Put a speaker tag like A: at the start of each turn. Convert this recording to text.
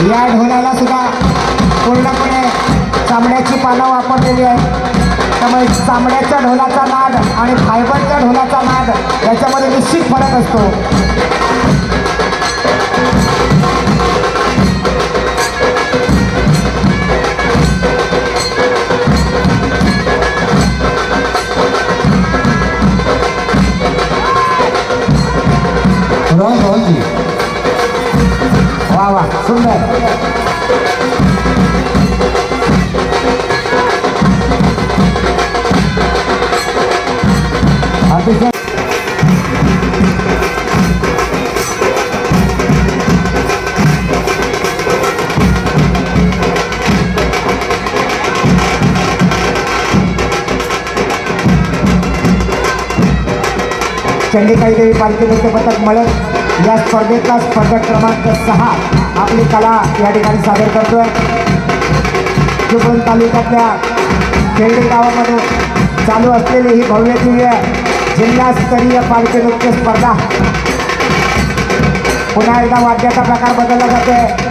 A: या ढोलाला सुद्धा पूर्णपणे चामड्याची पानं वापरलेली आहे त्यामुळे चामड्याच्या ढोलाचा नाद आणि फायबरच्या ढोलाचा नाद याच्यामध्ये निश्चित फरक असतो.
B: राम राम
A: वा वा सुंदर. चंडिकाई देवी पालखी नृत्य पथक मळत या स्पर्धेतला स्पर्धक क्रमांक सहा आपली कला या ठिकाणी सादर करतोय. चिपळूण तालुक्यातल्या खेरडे गावामध्ये चालू असलेली ही भव्य दिव्य जिल्हास्तरीय पालखी नृत्य स्पर्धा पुन्हा एकदा वाद्याचा प्रकार बदलला जातोय.